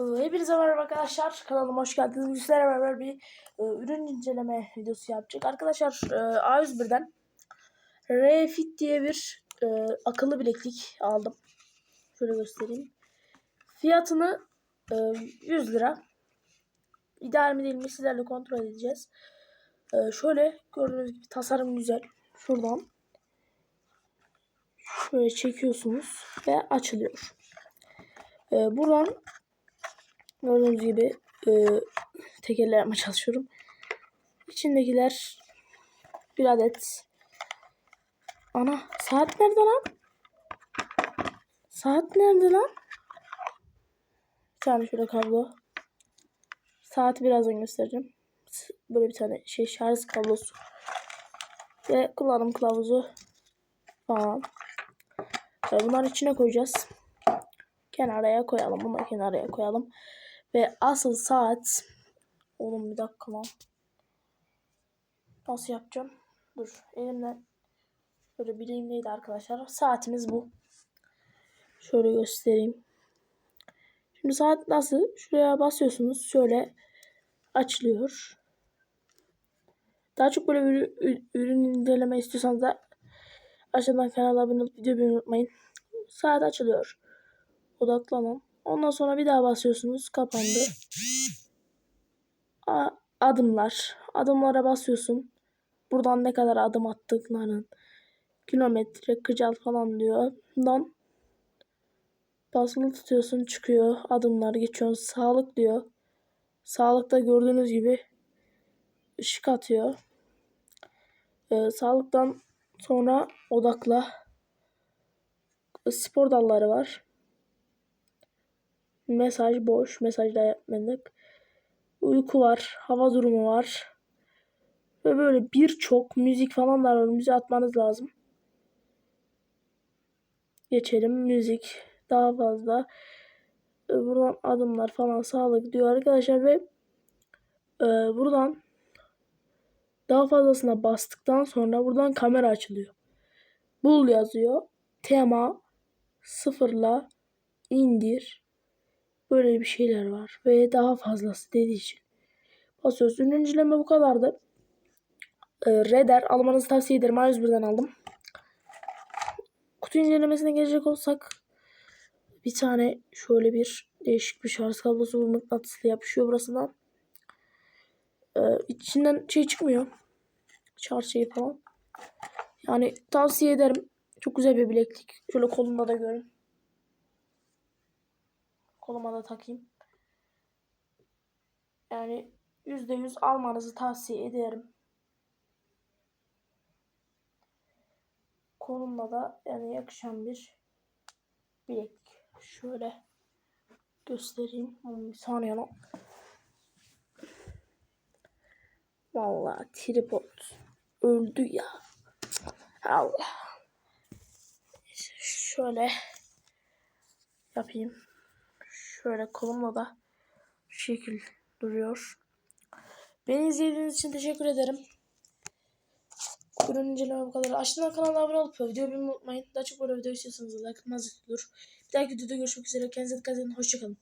Ee, Hepinize merhaba arkadaşlar. Kanalıma hoş geldiniz. Bugün beraber bir e, ürün inceleme videosu yapacak. Arkadaşlar e, A101'den Refit diye bir e, akıllı bileklik aldım. Şöyle göstereyim. Fiyatını e, 100 lira. İdeal mi değil mi sizlerle kontrol edeceğiz. E, şöyle gördüğünüz gibi tasarım güzel. Şuradan şöyle çekiyorsunuz ve açılıyor. E, buradan Gördüğünüz gibi e, tekerle yapmaya çalışıyorum. İçindekiler bir adet. Ana saat nerede lan? Saat nerede lan? Bir tane şöyle kablo. Saati birazdan göstereceğim. Böyle bir tane şey şarj kablosu. Ve kullanım kılavuzu falan. Bunları içine koyacağız. Kenaraya koyalım. Bunu kenaraya koyalım. Ve asıl saat oğlum bir dakika lan. Nasıl yapacağım? Dur elimle böyle bileğimdeydi arkadaşlar. Saatimiz bu. Şöyle göstereyim. Şimdi saat nasıl? Şuraya basıyorsunuz. Şöyle açılıyor. Daha çok böyle ürün, ürün inceleme istiyorsanız da aşağıdan kanala abone olup video beğenmeyi unutmayın. Saat açılıyor. Odaklanın. Ondan sonra bir daha basıyorsunuz. Kapandı. A adımlar. Adımlara basıyorsun. Buradan ne kadar adım attıkların kilometre, kıcal falan diyor. Bundan basılı tutuyorsun çıkıyor. Adımlar geçiyorsun. Sağlık diyor. Sağlıkta gördüğünüz gibi ışık atıyor. Ee, sağlıktan sonra odakla. Spor dalları var. Mesaj boş. Mesajda yapmadık. Uyku var. Hava durumu var. Ve böyle birçok müzik falan da var. Müzik atmanız lazım. Geçelim. Müzik. Daha fazla. Ee, buradan adımlar falan sağlık diyor arkadaşlar ve e, buradan daha fazlasına bastıktan sonra buradan kamera açılıyor. Bul yazıyor. Tema sıfırla indir Böyle bir şeyler var. Ve daha fazlası dediği için. Basıyoruz. Ürün inceleme bu kadardı. Ee, Redder almanızı tavsiye ederim. A101'den aldım. Kutu incelemesine gelecek olsak bir tane şöyle bir değişik bir şarj kablosu bu mıknatıslı yapışıyor burasından. Ee, içinden şey çıkmıyor. Şarj şeyi falan. Yani tavsiye ederim. Çok güzel bir bileklik. Şöyle kolunda da görün. Koluma da takayım. Yani %100 almanızı tavsiye ederim. Kolumla da yani yakışan bir bileklik. Şöyle göstereyim. Bir saniye lan. Vallahi tripod öldü ya. Allah. Şöyle yapayım. Şöyle kolumla da şu şekil duruyor. Beni izlediğiniz için teşekkür ederim. Ürün inceleme bu kadar. Aşağıdan kanala abone olup videoyu beğenmeyi unutmayın. Daha çok böyle video istiyorsanız like atmanız olur. Bir dahaki videoda görüşmek üzere. Kendinize dikkat edin. Hoşçakalın.